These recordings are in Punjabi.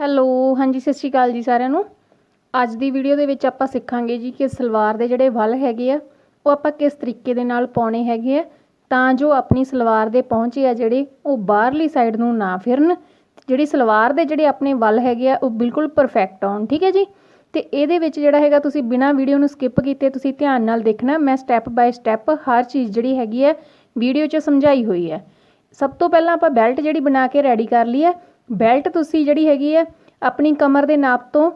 ਹੈਲੋ, ਹਾਂਜੀ, ਸਤਿ ਸ਼੍ਰੀ ਅਕਾਲ ਜੀ ਸਾਰਿਆਂ ਨੂੰ। ਅੱਜ ਦੀ ਵੀਡੀਓ ਦੇ ਵਿੱਚ ਆਪਾਂ ਸਿੱਖਾਂਗੇ ਜੀ ਕਿ ਸਲਵਾਰ ਦੇ ਜਿਹੜੇ ਵੱਲ ਹੈਗੇ ਆ, ਉਹ ਆਪਾਂ ਕਿਸ ਤਰੀਕੇ ਦੇ ਨਾਲ ਪਾਉਣੇ ਹੈਗੇ ਆ, ਤਾਂ ਜੋ ਆਪਣੀ ਸਲਵਾਰ ਦੇ ਪਹੁੰਚੇ ਆ ਜਿਹੜੇ, ਉਹ ਬਾਹਰਲੀ ਸਾਈਡ ਨੂੰ ਨਾ ਫਿਰਨ। ਜਿਹੜੀ ਸਲਵਾਰ ਦੇ ਜਿਹੜੇ ਆਪਣੇ ਵੱਲ ਹੈਗੇ ਆ, ਉਹ ਬਿਲਕੁਲ ਪਰਫੈਕਟ ਆਉਣ ਠੀਕ ਹੈ ਜੀ? ਤੇ ਇਹਦੇ ਵਿੱਚ ਜਿਹੜਾ ਹੈਗਾ, ਤੁਸੀਂ ਬਿਨਾਂ ਵੀਡੀਓ ਨੂੰ ਸਕਿਪ ਕੀਤੇ ਤੁਸੀਂ ਧਿਆਨ ਨਾਲ ਦੇਖਣਾ, ਮੈਂ ਸਟੈਪ ਬਾਏ ਸਟੈਪ ਹਰ ਚੀਜ਼ ਜਿਹੜੀ ਹੈਗੀ ਹੈ ਵੀਡੀਓ 'ਚ ਸਮਝਾਈ ਹੋਈ ਹੈ। ਸਭ ਤੋਂ ਪਹਿਲਾਂ ਆਪਾਂ ਬੈਲਟ ਜਿਹੜੀ ਬਣਾ ਕੇ ਰੈਡੀ ਕਰ ਲਈ ਹੈ ਬੈਲਟ ਤੁਸੀਂ ਜਿਹੜੀ ਹੈਗੀ ਹੈ, ਆਪਣੀ ਕਮਰ ਦੇ ਨਾਪ ਤੋਂ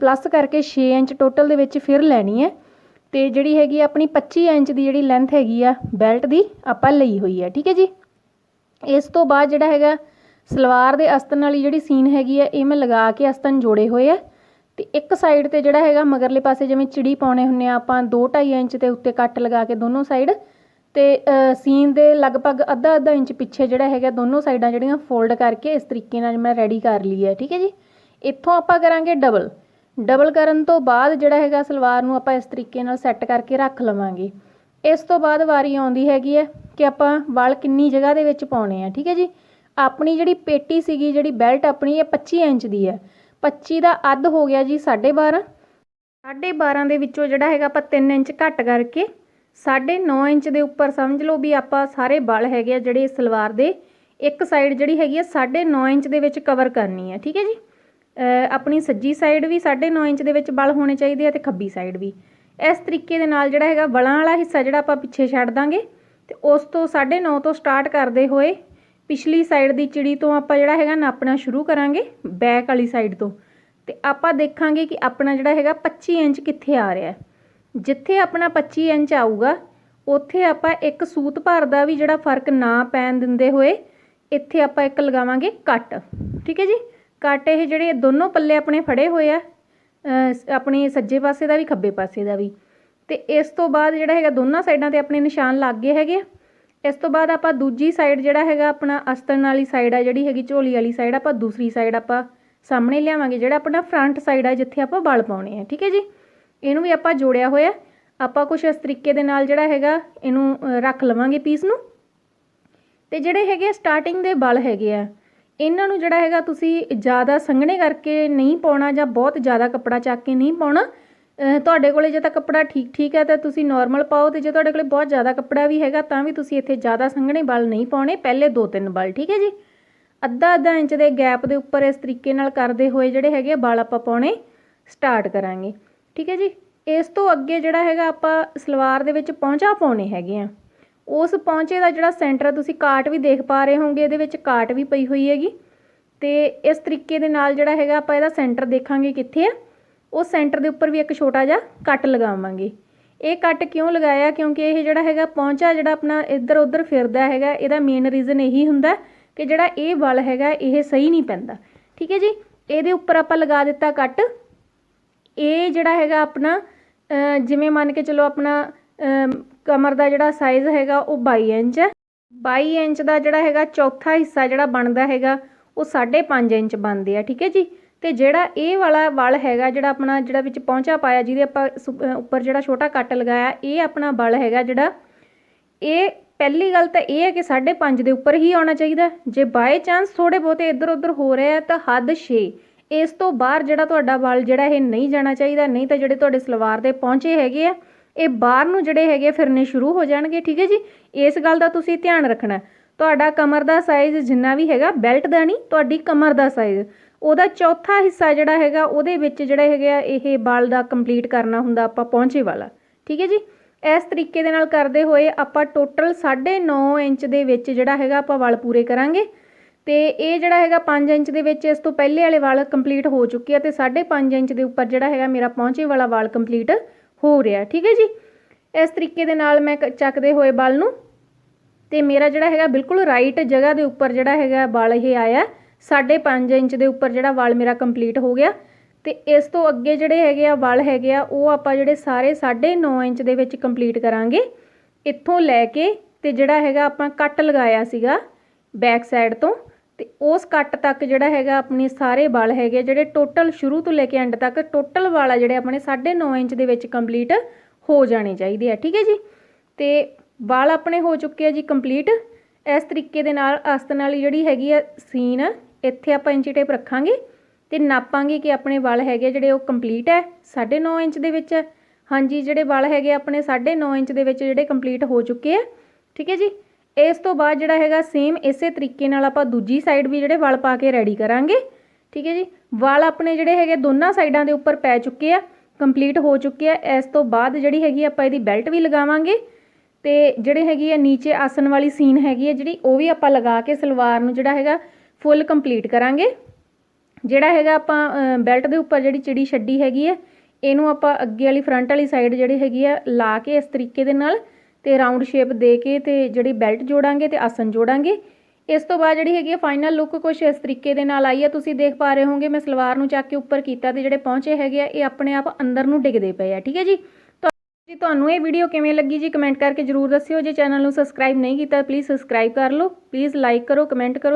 ਪਲੱਸ ਕਰਕੇ ਛੇ ਇੰਚ ਟੋਟਲ ਦੇ ਵਿੱਚ ਫਿਰ ਲੈਣੀ ਹੈ। ਅਤੇ ਜਿਹੜੀ ਹੈਗੀ ਆ ਆਪਣੀ 25 ਇੰਚ ਦੀ ਜਿਹੜੀ ਲੈਂਥ ਹੈਗੀ ਆ, ਬੈਲਟ ਦੀ ਆਪਾਂ ਲਈ ਹੋਈ ਹੈ, ਠੀਕ ਹੈ ਜੀ? ਇਸ ਤੋਂ ਬਾਅਦ ਜਿਹੜਾ ਹੈਗਾ, ਸਲਵਾਰ ਦੇ ਅਸਤਨ ਵਾਲੀ ਜਿਹੜੀ ਸੀਨ ਹੈਗੀ ਆ ਇਹ ਮੈਂ ਲਗਾ ਕੇ ਅਸਤਨ ਜੋੜੇ ਹੋਏ ਆ। ਤੇ ਇੱਕ ਸਾਈਡ ਤੇ ਜਿਹੜਾ ਹੈਗਾ, ਮਗਰਲੇ ਪਾਸੇ ਜਿਵੇਂ ਚਿੜੀ ਪਾਉਣੇ ਹੁੰਨੇ ਆ ਆਪਾਂ 2.5 ਇੰਚ ਦੇ ਉੱਤੇ ਕੱਟ ਲਗਾ ਕੇ ਦੋਨੋਂ ਸਾਈਡ ਅਤੇ ਸੀਨ ਦੇ ਲਗਭਗ ਅੱਧਾ ਅੱਧਾ ਇੰਚ ਪਿੱਛੇ ਜਿਹੜਾ ਹੈਗਾ, ਦੋਨੋਂ ਸਾਈਡਾਂ ਜਿਹੜੀਆਂ ਫੋਲਡ ਕਰਕੇ ਇਸ ਤਰੀਕੇ ਨਾਲ ਮੈਂ ਰੈਡੀ ਕਰ ਲਈ ਹੈ, ਠੀਕ ਹੈ ਜੀ? ਇੱਥੋਂ ਆਪਾਂ ਕਰਾਂਗੇ ਡਬਲ। ਡਬਲ ਕਰਨ ਤੋਂ ਬਾਅਦ ਜਿਹੜਾ ਹੈਗਾ ਸਲਵਾਰ ਨੂੰ ਆਪਾਂ ਇਸ ਤਰੀਕੇ ਨਾਲ ਸੈੱਟ ਕਰਕੇ ਰੱਖ ਲਵਾਂਗੇ। ਇਸ ਤੋਂ ਬਾਅਦ ਵਾਰੀ ਆਉਂਦੀ ਹੈਗੀ ਹੈ ਕਿ ਆਪਾਂ ਵਲ ਕਿੰਨੀ ਜਗ੍ਹਾ ਦੇ ਵਿੱਚ ਪਾਉਣੇ ਆ, ਠੀਕ ਹੈ ਜੀ? ਆਪਣੀ ਜਿਹੜੀ ਪੇਟੀ ਸੀਗੀ, ਜਿਹੜੀ ਬੈਲਟ ਆਪਣੀ ਇਹ 25 ਇੰਚ ਦੀ ਹੈ। 25 ਦਾ ਅੱਧ ਹੋ ਗਿਆ ਜੀ 12.5 12.5 ਦੇ ਵਿੱਚੋਂ ਜਿਹੜਾ ਹੈਗਾ ਆਪਾਂ 3 ਇੰਚ ਘੱਟ ਕਰਕੇ 9.5 ਇੰਚ ਦੇ ਉੱਪਰ ਸਮਝ ਲਓ ਵੀ ਆਪਾਂ ਸਾਰੇ ਬਲ ਹੈਗੇ ਆ ਜਿਹੜੇ ਸਲਵਾਰ ਦੇ। ਇੱਕ ਸਾਈਡ ਜਿਹੜੀ ਹੈਗੀ ਆ 9.5 ਇੰਚ ਦੇ ਵਿੱਚ ਕਵਰ ਕਰਨੀ ਹੈ ਠੀਕ ਹੈ ਜੀ? ਆਪਣੀ ਸੱਜੀ ਸਾਈਡ ਵੀ 9.5 ਇੰਚ ਦੇ ਵਿੱਚ ਬਲ ਹੋਣੇ ਚਾਹੀਦੇ ਆ ਤੇ ਖੱਬੀ ਸਾਈਡ ਵੀ। ਇਸ ਤਰੀਕੇ ਦੇ ਨਾਲ ਜਿਹੜਾ ਹੈਗਾ ਬਲਾਂ ਵਾਲਾ ਹਿੱਸਾ ਜਿਹੜਾ ਆਪਾਂ ਪਿੱਛੇ ਛੱਡ ਦਾਂਗੇ ਤੇ ਉਸ ਤੋਂ 9.5 ਤੋਂ ਸਟਾਰਟ ਕਰਦੇ ਹੋਏ ਪਿਛਲੀ ਸਾਈਡ ਦੀ ਚਿੜੀ ਤੋਂ ਆਪਾਂ ਜਿਹੜਾ ਹੈਗਾ ਨਾਪਣਾ ਸ਼ੁਰੂ ਕਰਾਂਗੇ ਬੈਕ ਵਾਲੀ ਸਾਈਡ ਤੋਂ। ਤੇ ਆਪਾਂ ਦੇਖਾਂਗੇ ਕਿ ਆਪਣਾ ਜਿਹੜਾ ਹੈਗਾ 25 ਇੰਚ ਕਿੱਥੇ ਆ ਰਿਹਾ। ਜਿੱਥੇ ਆਪਣਾ 25 ਇੰਚ ਆਊਗਾ, ਉੱਥੇ ਆਪਾਂ ਇੱਕ ਸੂਤ ਭਰ ਦਾ ਵੀ ਜਿਹੜਾ ਫ਼ਰਕ ਨਾ ਪੈਣ ਦਿੰਦੇ ਹੋਏ ਇੱਥੇ ਆਪਾਂ ਇੱਕ ਲਗਾਵਾਂਗੇ ਕੱਟ। ਠੀਕ ਹੈ ਜੀ? ਕੱਟ ਇਹ ਜਿਹੜੇ ਦੋਨੋਂ ਪੱਲੇ ਆਪਣੇ ਫੜੇ ਹੋਏ ਆ ਆਪਣੇ ਸੱਜੇ ਪਾਸੇ ਦਾ ਵੀ, ਖੱਬੇ ਪਾਸੇ ਦਾ ਵੀ। ਤੇ ਇਸ ਤੋਂ ਬਾਅਦ ਜਿਹੜਾ ਹੈਗਾ ਦੋਨਾਂ ਸਾਈਡਾਂ ਤੇ ਆਪਣੇ ਨਿਸ਼ਾਨ ਲੱਗ ਗਏ ਹੈਗੇ ਇਸ ਤੋਂ ਬਾਅਦ ਆਪਾਂ ਦੂਜੀ ਸਾਈਡ ਜਿਹੜਾ ਹੈਗਾ ਆਪਣਾ ਅਸਤਨ ਵਾਲੀ ਸਾਈਡ ਆ, ਜਿਹੜੀ ਹੈਗੀ ਝੋਲੀ ਵਾਲੀ ਸਾਈਡ, ਆਪਾਂ ਦੂਸਰੀ ਸਾਈਡ ਆਪਾਂ ਸਾਹਮਣੇ ਲਿਆਵਾਂਗੇ, ਜਿਹੜਾ ਆਪਣਾ ਫਰੰਟ ਸਾਈਡ ਆ, ਜਿੱਥੇ ਆਪਾਂ ਬਲ ਪਾਉਣੇ ਆ। ਠੀਕ ਹੈ ਜੀ? ਇਹਨੂੰ ਵੀ ਆਪਾਂ ਜੋੜਿਆ ਹੋਇਆ ਆਪਾਂ ਕੁਝ ਇਸ ਤਰੀਕੇ ਦੇ ਨਾਲ ਜਿਹੜਾ ਹੈਗਾ, ਇਹਨੂੰ ਰੱਖ ਲਵਾਂਗੇ ਪੀਸ ਨੂੰ। ਤੇ ਜਿਹੜੇ ਹੈਗੇ ਸਟਾਰਟਿੰਗ ਦੇ ਬਲ ਹੈਗੇ ਆ, ਇਹਨਾਂ ਨੂੰ ਜਿਹੜਾ ਹੈਗਾ ਤੁਸੀਂ ਜ਼ਿਆਦਾ ਸੰਘਣੇ ਕਰਕੇ ਨਹੀਂ ਪਾਉਣਾ ਜਾਂ ਬਹੁਤ ਜ਼ਿਆਦਾ ਕੱਪੜਾ ਚੱਕ ਕੇ ਨਹੀਂ ਪਾਉਣਾ। ਤੁਹਾਡੇ ਕੋਲੇ ਜੇ ਤਾਂ ਕੱਪੜਾ ਠੀਕ ਠੀਕ ਹੈ ਤਾਂ ਤੁਸੀਂ ਨਾਰਮਲ ਪਾਓ ਤੇ ਜੇ ਤੁਹਾਡੇ ਕੋਲੇ ਬਹੁਤ ਜ਼ਿਆਦਾ ਕੱਪੜਾ ਵੀ ਹੈਗਾ ਤਾਂ ਵੀ ਤੁਸੀਂ ਇੱਥੇ ਜ਼ਿਆਦਾ ਸੰਘਣੇ ਬਲ ਨਹੀਂ ਪਾਉਣੇ, ਪਹਿਲੇ ਦੋ ਤਿੰਨ ਬਲ, ਠੀਕ ਹੈ ਜੀ? ਅੱਧਾ ਅੱਧਾ ਇੰਚ ਦੇ ਗੈਪ ਦੇ ਉੱਪਰ ਇਸ ਤਰੀਕੇ ਨਾਲ ਕਰਦੇ ਹੋਏ ਜਿਹੜੇ ਹੈਗੇ ਬਲ ਆਪਾਂ ਪਾਉਣੇ ਸਟਾਰਟ ਕਰਾਂਗੇ। ਠੀਕ ਹੈ ਜੀ? ਇਸ ਤੋਂ ਅੱਗੇ ਜਿਹੜਾ ਹੈਗਾ ਆਪਾਂ ਸਲਵਾਰ ਦੇ ਵਿੱਚ ਪਹੁੰਚਾ ਪਾਉਣੇ ਹੈਗੇ ਆ। ਉਸ ਪਹੁੰਚੇ ਦਾ ਜਿਹੜਾ ਸੈਂਟਰ ਤੁਸੀਂ ਕਾਟ ਵੀ ਦੇਖ ਪਾ ਰਹੇ ਹੋਵੋਗੇ ਇਹਦੇ ਵਿੱਚ ਕਾਟ ਵੀ ਪਈ ਹੋਈ ਹੈਗੀ। ਤੇ ਇਸ ਤਰੀਕੇ ਦੇ ਨਾਲ ਜਿਹੜਾ ਹੈਗਾ ਆਪਾਂ ਇਹਦਾ ਸੈਂਟਰ ਦੇਖਾਂਗੇ ਕਿੱਥੇ ਆ। ਉਹ ਸੈਂਟਰ ਦੇ ਉੱਪਰ ਵੀ ਇੱਕ ਛੋਟਾ ਜਿਹਾ ਕੱਟ ਲਗਾਵਾਂਗੇ। ਇਹ ਕੱਟ ਕਿਉਂ ਲਗਾਇਆ? ਕਿਉਂਕਿ ਇਹ ਜਿਹੜਾ ਹੈਗਾ ਪਹੁੰਚਾ ਜਿਹੜਾ ਆਪਣਾ ਇੱਧਰ ਉੱਧਰ ਫਿਰਦਾ ਹੈਗਾ, ਇਹਦਾ ਮੇਨ ਰੀਜ਼ਨ ਇਹੀ ਹੁੰਦਾ ਕਿ ਜਿਹੜਾ ਇਹ ਵਲ ਹੈਗਾ, ਇਹ ਸਹੀ ਨਹੀਂ ਪੈਂਦਾ। ਠੀਕ ਹੈ ਜੀ? ਇਹਦੇ ਉੱਪਰ ਆਪਾਂ ਲਗਾ ਦਿੱਤਾ ਕੱਟ। ਇਹ ਜਿਹੜਾ ਹੈਗਾ ਆਪਣਾ ਜਿਵੇਂ ਮੰਨ ਕੇ ਚਲੋ ਆਪਣਾ ਕਮਰ ਦਾ ਜਿਹੜਾ ਸਾਈਜ਼ ਹੈਗਾ ਉਹ 22 ਇੰਚ ਹੈ। 22 ਇੰਚ ਦਾ ਜਿਹੜਾ ਹੈਗਾ ਚੌਥਾ ਹਿੱਸਾ ਜਿਹੜਾ ਬਣਦਾ ਹੈਗਾ, ਉਹ 5.5 ਇੰਚ ਬਣਦੇ ਆ ਠੀਕ ਹੈ ਜੀ? ਤੇ ਜਿਹੜਾ ਇਹ ਵਾਲਾ ਵਲ ਹੈਗਾ ਜਿਹੜਾ ਆਪਣਾ, ਜਿਹੜਾ ਵਿੱਚ ਪਹੁੰਚਾ ਪਾਇਆ, ਜਿਹਦੇ ਆਪਾਂ ਉੱਪਰ ਜਿਹੜਾ ਛੋਟਾ ਕੱਟ ਲਗਾਇਆ, ਇਹ ਆਪਣਾ ਵਲ ਹੈਗਾ ਜਿਹੜਾ, ਇਹ ਪਹਿਲੀ ਗੱਲ ਤਾਂ ਇਹ ਹੈ ਕਿ 5.5 ਦੇ ਉੱਪਰ ਹੀ ਆਉਣਾ ਚਾਹੀਦਾ। ਜੇ ਬਾਏ ਚਾਂਸ ਥੋੜੇ ਬਹੁਤੇ ਇੱਧਰ ਉੱਧਰ ਹੋ ਰਿਹਾ ਤਾਂ ਹੱਦ 6 ਇਸ ਤੋਂ ਬਾਹਰ ਜਿਹੜਾ ਤੁਹਾਡਾ ਵਲ ਜਿਹੜਾ ਇਹ ਨਹੀਂ ਜਾਣਾ ਚਾਹੀਦਾ, ਨਹੀਂ ਤਾਂ ਜਿਹੜੇ ਤੁਹਾਡੇ ਸਲਵਾਰ ਦੇ ਪਹੁੰਚੇ ਹੈਗੇ ਆ, ਇਹ ਬਾਹਰ ਨੂੰ ਜਿਹੜੇ ਹੈਗੇ ਫਿਰਨੇ ਸ਼ੁਰੂ ਹੋ ਜਾਣਗੇ, ਠੀਕ ਹੈ ਜੀ? ਇਸ ਗੱਲ ਦਾ ਤੁਸੀਂ ਧਿਆਨ ਰੱਖਣਾ। ਤੁਹਾਡਾ ਕਮਰ ਦਾ ਸਾਈਜ਼ ਜਿੰਨਾ ਵੀ ਹੈਗਾ ਬੈਲਟ ਦਾ ਨਹੀਂ, ਤੁਹਾਡੀ ਕਮਰ ਦਾ ਸਾਈਜ਼ ਉਹਦਾ ਚੌਥਾ ਹਿੱਸਾ ਜਿਹੜਾ ਹੈਗਾ, ਉਹਦੇ ਵਿੱਚ ਜਿਹੜਾ ਹੈਗਾ ਇਹ ਬਲ ਦਾ ਕੰਪਲੀਟ ਕਰਨਾ ਹੁੰਦਾ ਆਪਾਂ ਪਹੁੰਚੇ ਵਾਲਾ, ਠੀਕ ਹੈ ਜੀ? ਇਸ ਤਰੀਕੇ ਦੇ ਨਾਲ ਕਰਦੇ ਹੋਏ ਆਪਾਂ ਟੋਟਲ 9.5 ਇੰਚ ਦੇ ਵਿੱਚ ਜਿਹੜਾ ਹੈਗਾ ਆਪਾਂ ਵਲ ਪੂਰੇ ਕਰਾਂਗੇ। ਅਤੇ ਇਹ ਜਿਹੜਾ ਹੈਗਾ ਪੰਜ ਇੰਚ ਦੇ ਵਿੱਚ ਇਸ ਤੋਂ ਪਹਿਲੇ ਵਾਲੇ ਵਾਲ ਕੰਪਲੀਟ ਹੋ ਚੁੱਕੇ ਆ ਅਤੇ ਸਾਢੇ ਪੰਜ ਇੰਚ ਦੇ ਉੱਪਰ ਜਿਹੜਾ ਹੈਗਾ ਮੇਰਾ ਪਹੁੰਚੇ ਵਾਲਾ ਵਾਲ ਕੰਪਲੀਟ ਹੋ ਰਿਹਾ ਠੀਕ ਹੈ ਜੀ? ਇਸ ਤਰੀਕੇ ਦੇ ਨਾਲ ਮੈਂ ਚੱਕਦੇ ਹੋਏ ਬਲ ਨੂੰ ਤੇ ਮੇਰਾ ਜਿਹੜਾ ਹੈਗਾ ਬਿਲਕੁਲ ਰਾਈਟ ਜਗ੍ਹਾ ਦੇ ਉੱਪਰ ਜਿਹੜਾ ਹੈਗਾ ਬਲ ਇਹ ਆਇਆ। 5.5 ਇੰਚ ਦੇ ਉੱਪਰ ਜਿਹੜਾ ਵਲ ਮੇਰਾ ਕੰਪਲੀਟ ਹੋ ਗਿਆ। ਤੇ ਇਸ ਤੋਂ ਅੱਗੇ ਜਿਹੜੇ ਹੈਗੇ ਆ ਵਲ ਹੈਗੇ ਆ, ਉਹ ਆਪਾਂ ਜਿਹੜੇ ਸਾਰੇ 9.5 ਇੰਚ ਦੇ ਵਿੱਚ ਕੰਪਲੀਟ ਕਰਾਂਗੇ। ਇੱਥੋਂ ਲੈ ਕੇ ਤੇ ਜਿਹੜਾ ਹੈਗਾ ਆਪਾਂ ਕੱਟ ਲਗਾਇਆ ਸੀਗਾ ਬੈਕ ਸਾਈਡ ਤੋਂ। ਤੇ ਉਸ ਕੱਟ ਤੱਕ ਜਿਹੜਾ ਹੈਗਾ ਆਪਣੇ ਸਾਰੇ ਵਲ ਹੈਗੇ ਜਿਹੜੇ ਟੋਟਲ ਸ਼ੁਰੂ ਤੋਂ ਲੈ ਕੇ ਐਂਡ ਤੱਕ ਟੋਟਲ ਵਾਲਾ ਜਿਹੜੇ ਆਪਣੇ 9.5 ਇੰਚ ਦੇ ਵਿੱਚ ਕੰਪਲੀਟ ਹੋ ਜਾਣੇ ਚਾਹੀਦੇ ਆ, ਠੀਕ ਹੈ ਜੀ? ਤੇ ਵਾਲ ਆਪਣੇ ਹੋ ਚੁੱਕੇ ਆ ਜੀ ਕੰਪਲੀਟ ਇਸ ਤਰੀਕੇ ਦੇ ਨਾਲ ਅਸਤਨ ਵਾਲੀ ਜਿਹੜੀ ਹੈਗੀ ਆ ਸੀਨ, ਇੱਥੇ ਆਪਾਂ ਇੰਚੀ ਟੇਪ ਰੱਖਾਂਗੇ ਤੇ ਨਾਪਾਂਗੇ ਕਿ ਆਪਣੇ ਵਾਲ ਹੈਗੇ ਜਿਹੜੇ ਉਹ ਕੰਪਲੀਟ ਹੈ 9.5 ਇੰਚ ਦੇ ਵਿੱਚ। ਹੈ ਹਾਂਜੀ, ਜਿਹੜੇ ਵਾਲ ਹੈਗੇ ਆਪਣੇ 9.5 ਇੰਚ ਦੇ ਵਿੱਚ ਜਿਹੜੇ ਕੰਪਲੀਟ ਹੋ ਚੁੱਕੇ ਆ, ਠੀਕ ਹੈ ਜੀ? ਇਸ ਤੋਂ ਬਾਅਦ ਜਿਹੜਾ ਹੈਗਾ ਸੇਮ ਇਸੇ ਤਰੀਕੇ ਨਾਲ ਆਪਾਂ ਦੂਜੀ ਸਾਈਡ ਵੀ ਜਿਹੜੇ ਵਲ ਪਾ ਕੇ ਰੈਡੀ ਕਰਾਂਗੇ। ਠੀਕ ਹੈ ਜੀ? ਵਲ ਆਪਣੇ ਜਿਹੜੇ ਹੈਗੇ ਦੋਨਾਂ ਸਾਈਡਾਂ ਦੇ ਉੱਪਰ ਪੈ ਚੁੱਕੇ ਆ ਕੰਪਲੀਟ ਹੋ ਚੁੱਕੇ ਆ। ਇਸ ਤੋਂ ਬਾਅਦ ਜਿਹੜੀ ਹੈਗੀ ਆਪਾਂ ਇਹਦੀ ਬੈਲਟ ਵੀ ਲਗਾਵਾਂਗੇ ਤੇ ਜਿਹੜੇ ਹੈਗੀ ਆ ਨੀਚੇ ਆਸਨ ਵਾਲੀ ਸੀਨ ਹੈਗੀ ਆ ਜਿਹੜੀ, ਉਹ ਵੀ ਆਪਾਂ ਲਗਾ ਕੇ ਸਲਵਾਰ ਨੂੰ ਜਿਹੜਾ ਹੈਗਾ ਫੁੱਲ ਕੰਪਲੀਟ ਕਰਾਂਗੇ। ਜਿਹੜਾ ਹੈਗਾ ਆਪਾਂ ਬੈਲਟ ਦੇ ਉੱਪਰ ਜਿਹੜੀ ਚਿੜੀ ਛੱਡੀ ਹੈਗੀ ਆ, ਇਹਨੂੰ ਆਪਾਂ ਅੱਗੇ ਵਾਲੀ ਫਰੰਟ ਵਾਲੀ ਸਾਈਡ ਜਿਹੜੀ ਹੈਗੀ ਆ, ਲਾ ਕੇ ਇਸ ਤਰੀਕੇ ਦੇ ਨਾਲ ਤੇ ਰਾਉਂਡ ਸ਼ੇਪ ਦੇ ਕੇ ਤੇ ਜਿਹੜੀ ਬੈਲਟ ਜੋੜਾਂਗੇ ਤੇ ਆਸਨ ਜੋੜਾਂਗੇ। ਇਸ ਤੋਂ ਬਾਅਦ ਜਿਹੜੀ ਹੈਗੀ ਆ ਫਾਈਨਲ ਲੁੱਕ ਕੁਝ ਇਸ ਤਰੀਕੇ ਦੇ ਨਾਲ ਆਈ ਆ। ਤੁਸੀਂ ਦੇਖ ਪਾ ਰਹੇ ਹੋਵੋਗੇ ਮੈਂ ਸਲਵਾਰ ਨੂੰ ਚੱਕ ਕੇ ਉੱਪਰ ਕੀਤਾ ਤੇ ਜਿਹੜੇ ਪਹੁੰਚੇ ਹੈਗੇ ਆ, ਇਹ ਆਪਣੇ ਆਪ ਅੰਦਰ ਨੂੰ ਡਿੱਗਦੇ ਪਏ ਆ, ਠੀਕ ਹੈ ਜੀ? ਜੀ, ਤੁਹਾਨੂੰ ਇਹ ਵੀਡੀਓ ਕਿਵੇਂ ਲੱਗੀ ਜੀ ਕਮੈਂਟ ਕਰਕੇ ਜਰੂਰ ਦੱਸਿਓ। ਜੇ ਚੈਨਲ ਨੂੰ ਸਬਸਕ੍ਰਾਈਬ ਨਹੀਂ ਕੀਤਾ ਪਲੀਜ਼ ਸਬਸਕ੍ਰਾਈਬ ਕਰ ਲਓ। ਪਲੀਜ਼ ਲਾਈਕ ਕਰੋ ਕਮੈਂਟ ਕਰੋ।